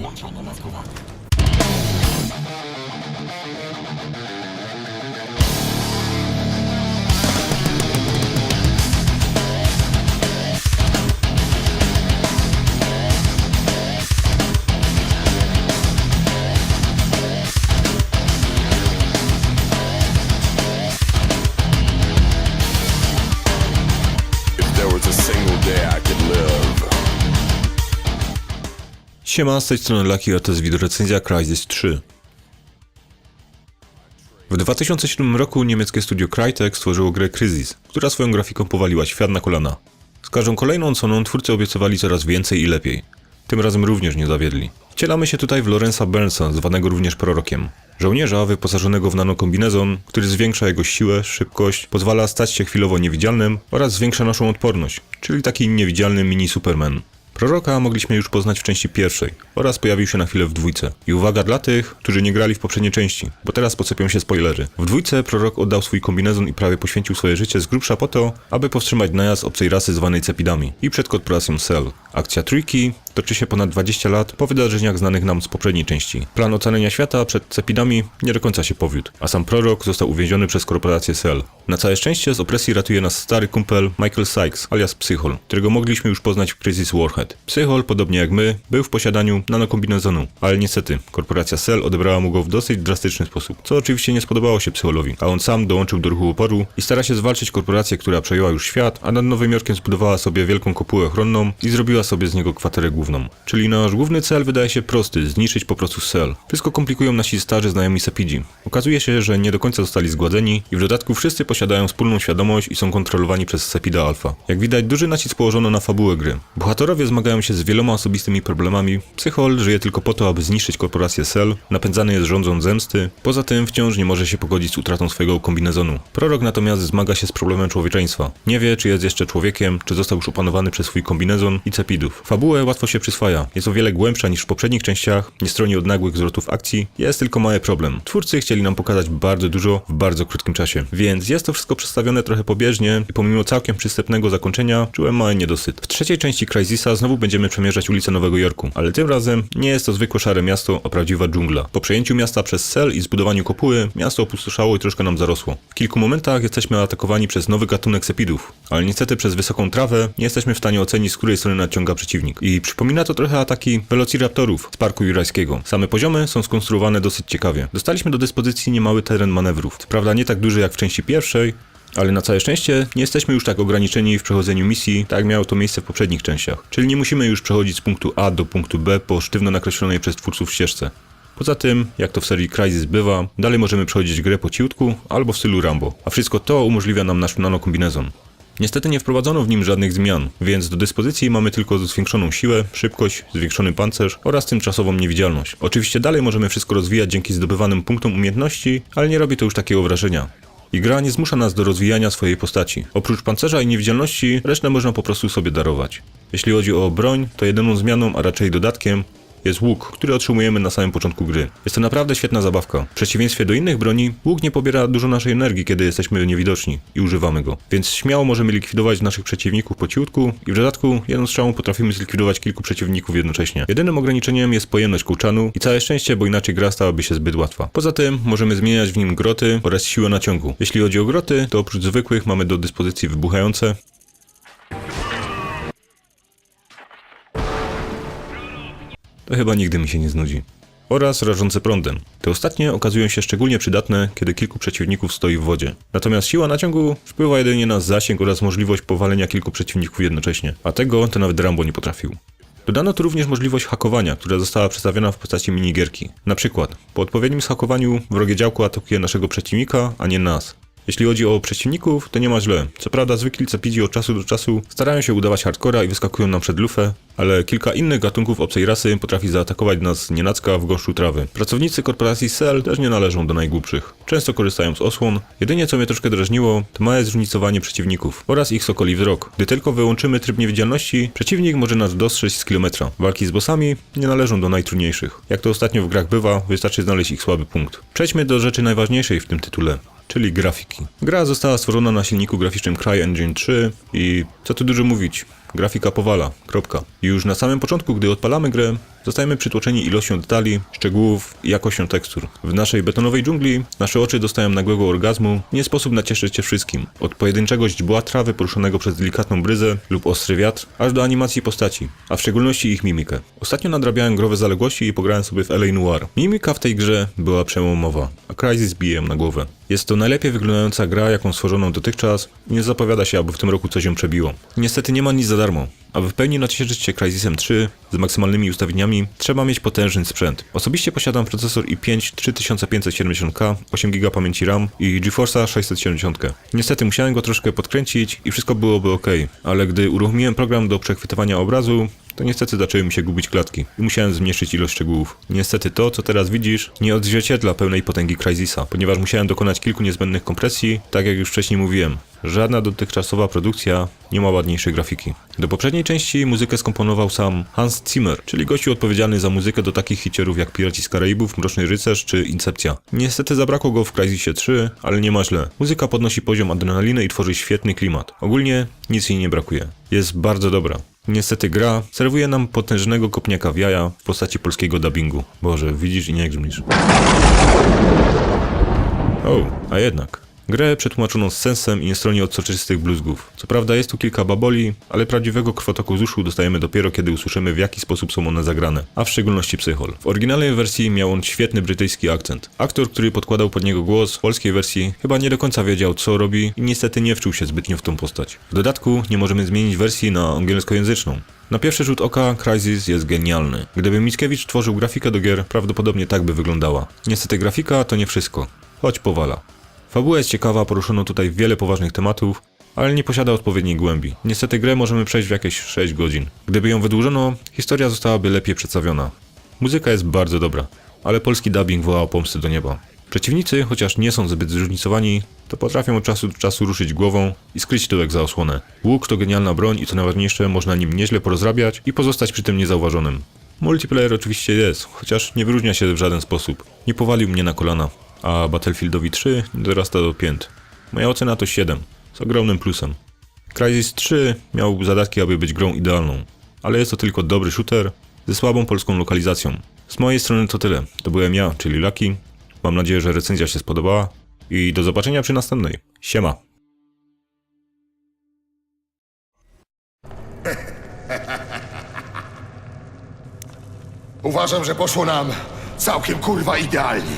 Włączona maskowa. Siema, z tej strony Lucky, a to jest Crysis 3. W 2007 roku niemieckie studio Crytek stworzyło grę Crysis, która swoją grafiką powaliła świat na kolana. Z każdą kolejną odsłoną twórcy obiecywali coraz więcej i lepiej. Tym razem również nie zawiedli. Wcielamy się tutaj w Lorenza Burnsa, zwanego również prorokiem. Żołnierza wyposażonego w nanokombinezon, który zwiększa jego siłę, szybkość, pozwala stać się chwilowo niewidzialnym oraz zwiększa naszą odporność, czyli taki niewidzialny mini Superman. Proroka mogliśmy już poznać w części pierwszej oraz pojawił się na chwilę w dwójce. I uwaga dla tych, którzy nie grali w poprzedniej części, bo teraz podsypią się spoilery. W dwójce prorok oddał swój kombinezon i prawie poświęcił swoje życie z grubsza po to, aby powstrzymać najazd obcej rasy zwanej Cepidami i przed korporacją Cell. Akcja trójki toczy się ponad 20 lat po wydarzeniach znanych nam z poprzedniej części. Plan ocalenia świata przed Cepidami nie do końca się powiódł, a sam prorok został uwięziony przez korporację Cell. Na całe szczęście z opresji ratuje nas stary kumpel Michael Sykes, alias Psychol, którego mogliśmy już poznać w Crisis Warhead. Psychol, podobnie jak my, był w posiadaniu nanokombinezonu, ale niestety korporacja Cell odebrała mu go w dosyć drastyczny sposób, co oczywiście nie spodobało się Psycholowi, a on sam dołączył do ruchu oporu i stara się zwalczyć korporację, która przejęła już świat, a nad Nowym Jorkiem zbudowała sobie wielką kopułę ochronną i zrobiła sobie z niego kwaterę główną. Czyli nasz główny cel wydaje się prosty, zniszczyć po prostu Cell. Wszystko komplikują nasi starzy znajomi Sepidzi. Okazuje się, że nie do końca zostali zgładzeni i w dodatku wszyscy posiadają wspólną świadomość i są kontrolowani przez Sepida Alpha. Jak widać, duży nacisk położono na fabułę gry. Bohaterowie zmagają się z wieloma osobistymi problemami. Psychol żyje tylko po to, aby zniszczyć korporację Cell, napędzany jest rządzą zemsty. Poza tym wciąż nie może się pogodzić z utratą swojego kombinezonu. Prorok natomiast zmaga się z problemem człowieczeństwa. Nie wie, czy jest jeszcze człowiekiem, czy został już opanowany przez swój kombinezon i cepidów. Fabułę łatwo się przyswaja. Jest o wiele głębsza niż w poprzednich częściach, nie stroni od nagłych zwrotów akcji. Jest tylko mały problem. Twórcy chcieli nam pokazać bardzo dużo w bardzo krótkim czasie. Więc jest to wszystko przedstawione trochę pobieżnie i pomimo całkiem przystępnego zakończenia czułem mały niedosyt. W trzeciej części Crysisa znowu będziemy przemierzać ulice Nowego Jorku, ale tym razem nie jest to zwykłe szare miasto, a prawdziwa dżungla. Po przejęciu miasta przez Cell i zbudowaniu kopuły, miasto opustoszało i troszkę nam zarosło. W kilku momentach jesteśmy atakowani przez nowy gatunek sepidów, ale niestety przez wysoką trawę nie jesteśmy w stanie ocenić, z której strony nadciąga przeciwnik. I przypomina to trochę ataki velociraptorów z parku jurajskiego. Same poziomy są skonstruowane dosyć ciekawie. Dostaliśmy do dyspozycji niemały teren manewrów. Co prawda nie tak duży jak w części pierwszej, ale na całe szczęście nie jesteśmy już tak ograniczeni w przechodzeniu misji, tak jak miało to miejsce w poprzednich częściach. Czyli nie musimy już przechodzić z punktu A do punktu B po sztywno nakreślonej przez twórców ścieżce. Poza tym, jak to w serii Crysis bywa, dalej możemy przechodzić grę po ciutku albo w stylu Rambo, a wszystko to umożliwia nam nasz nanokombinezon. Niestety nie wprowadzono w nim żadnych zmian, więc do dyspozycji mamy tylko zwiększoną siłę, szybkość, zwiększony pancerz oraz tymczasową niewidzialność. Oczywiście dalej możemy wszystko rozwijać dzięki zdobywanym punktom umiejętności, ale nie robi to już takiego wrażenia. I gra nie zmusza nas do rozwijania swojej postaci. Oprócz pancerza i niewidzialności, resztę można po prostu sobie darować. Jeśli chodzi o broń, to jedyną zmianą, a raczej dodatkiem, jest łuk, który otrzymujemy na samym początku gry. Jest to naprawdę świetna zabawka. W przeciwieństwie do innych broni, łuk nie pobiera dużo naszej energii, kiedy jesteśmy niewidoczni i używamy go. Więc śmiało możemy likwidować naszych przeciwników po ciutku i w dodatku jedną strzałą potrafimy zlikwidować kilku przeciwników jednocześnie. Jedynym ograniczeniem jest pojemność kołczanu i całe szczęście, bo inaczej gra stałaby się zbyt łatwa. Poza tym możemy zmieniać w nim groty oraz siłę naciągu. Jeśli chodzi o groty, to oprócz zwykłych mamy do dyspozycji wybuchające, to chyba nigdy mi się nie znudzi. Oraz rażące prądem. Te ostatnie okazują się szczególnie przydatne, kiedy kilku przeciwników stoi w wodzie. Natomiast siła naciągu wpływa jedynie na zasięg oraz możliwość powalenia kilku przeciwników jednocześnie, a tego to nawet Rambo nie potrafił. Dodano tu również możliwość hakowania, która została przedstawiona w postaci minigierki. Na przykład, po odpowiednim zhakowaniu wrogie działko atakuje naszego przeciwnika, a nie nas. Jeśli chodzi o przeciwników, to nie ma źle. Co prawda zwykli cepidzi od czasu do czasu starają się udawać hardcora i wyskakują nam przed lufę, ale kilka innych gatunków obcej rasy potrafi zaatakować nas nienacka w gąszczu trawy. Pracownicy korporacji Cell też nie należą do najgłupszych. Często korzystają z osłon. Jedynie co mnie troszkę drażniło, to małe zróżnicowanie przeciwników oraz ich sokoli wzrok. Gdy tylko wyłączymy tryb niewidzialności, przeciwnik może nas dostrzec z kilometra. Walki z bossami nie należą do najtrudniejszych. Jak to ostatnio w grach bywa, wystarczy znaleźć ich słaby punkt. Przejdźmy do rzeczy najważniejszej w tym tytule czyli grafiki. Gra została stworzona na silniku graficznym CryEngine 3 i co tu dużo mówić, grafika powala, kropka. Już na samym początku, gdy odpalamy grę, Zostajemy przytłoczeni ilością detali, szczegółów i jakością tekstur. W naszej betonowej dżungli nasze oczy dostają nagłego orgazmu. Nie sposób nacieszyć się wszystkim. Od pojedynczego źdźbła trawy poruszonego przez delikatną bryzę lub ostry wiatr, aż do animacji postaci, a w szczególności ich mimikę. Ostatnio nadrabiałem growe zaległości i pograłem sobie w LA Noir. Mimika w tej grze była przełomowa, a Crysis bije na głowę. Jest to najlepiej wyglądająca gra, jaką stworzono dotychczas i nie zapowiada się, aby w tym roku coś ją przebiło. Niestety nie ma nic za darmo. Aby w pełni nacieszyć się Crysisem 3 z maksymalnymi ustawieniami, trzeba mieć potężny sprzęt. Osobiście posiadam procesor i5 3570K, 8 GB pamięci RAM i GeForce'a 670. Niestety musiałem go troszkę podkręcić i wszystko byłoby ok, ale gdy uruchomiłem program do przechwytywania obrazu, to niestety zaczęły mi się gubić klatki i musiałem zmniejszyć ilość szczegółów. Niestety to, co teraz widzisz, nie odzwierciedla pełnej potęgi Crysisa, ponieważ musiałem dokonać kilku niezbędnych kompresji, tak jak już wcześniej mówiłem. Żadna dotychczasowa produkcja nie ma ładniejszej grafiki. Do poprzedniej części muzykę skomponował sam Hans Zimmer, czyli gościu odpowiedzialny za muzykę do takich hicierów jak Piraci z Karaibów, Mroczny Rycerz czy Incepcja. Niestety zabrakło go w Crysisie 3, ale nie ma źle. Muzyka podnosi poziom adrenaliny i tworzy świetny klimat. Ogólnie nic jej nie brakuje. Jest bardzo dobra. Niestety gra serwuje nam potężnego kopniaka w jaja w postaci polskiego dubbingu. Boże, widzisz i nie grzmisz. O, a jednak. Grę przetłumaczono z sensem i nie stroni od soczystych bluzgów. Co prawda jest tu kilka baboli, ale prawdziwego krwotoku z uszu dostajemy dopiero kiedy usłyszymy w jaki sposób są one zagrane, a w szczególności psychol. W oryginalnej wersji miał on świetny brytyjski akcent. Aktor, który podkładał pod niego głos w polskiej wersji chyba nie do końca wiedział co robi i niestety nie wczuł się zbytnio w tą postać. W dodatku nie możemy zmienić wersji na angielskojęzyczną. Na pierwszy rzut oka Crysis jest genialny. Gdyby Mickiewicz tworzył grafikę do gier, prawdopodobnie tak by wyglądała. Niestety grafika to nie wszystko. Choć powala. Fabuła jest ciekawa, poruszono tutaj wiele poważnych tematów, ale nie posiada odpowiedniej głębi. Niestety grę możemy przejść w jakieś 6 godzin. Gdyby ją wydłużono, historia zostałaby lepiej przedstawiona. Muzyka jest bardzo dobra, ale polski dubbing woła o pomsty do nieba. Przeciwnicy, chociaż nie są zbyt zróżnicowani, to potrafią od czasu do czasu ruszyć głową i skryć tyłek za osłonę. Łuk to genialna broń i co najważniejsze, można nim nieźle porozrabiać i pozostać przy tym niezauważonym. Multiplayer oczywiście jest, chociaż nie wyróżnia się w żaden sposób. Nie powalił mnie na kolana, a Battlefieldowi 3 nie dorasta do pięt. Moja ocena to 7, z ogromnym plusem. Crysis 3 miał zadatki, aby być grą idealną, ale jest to tylko dobry shooter ze słabą polską lokalizacją. Z mojej strony to tyle. To byłem ja, czyli Lucky. Mam nadzieję, że recenzja się spodobała i do zobaczenia przy następnej. Siema. Uważam, że poszło nam całkiem kurwa idealnie.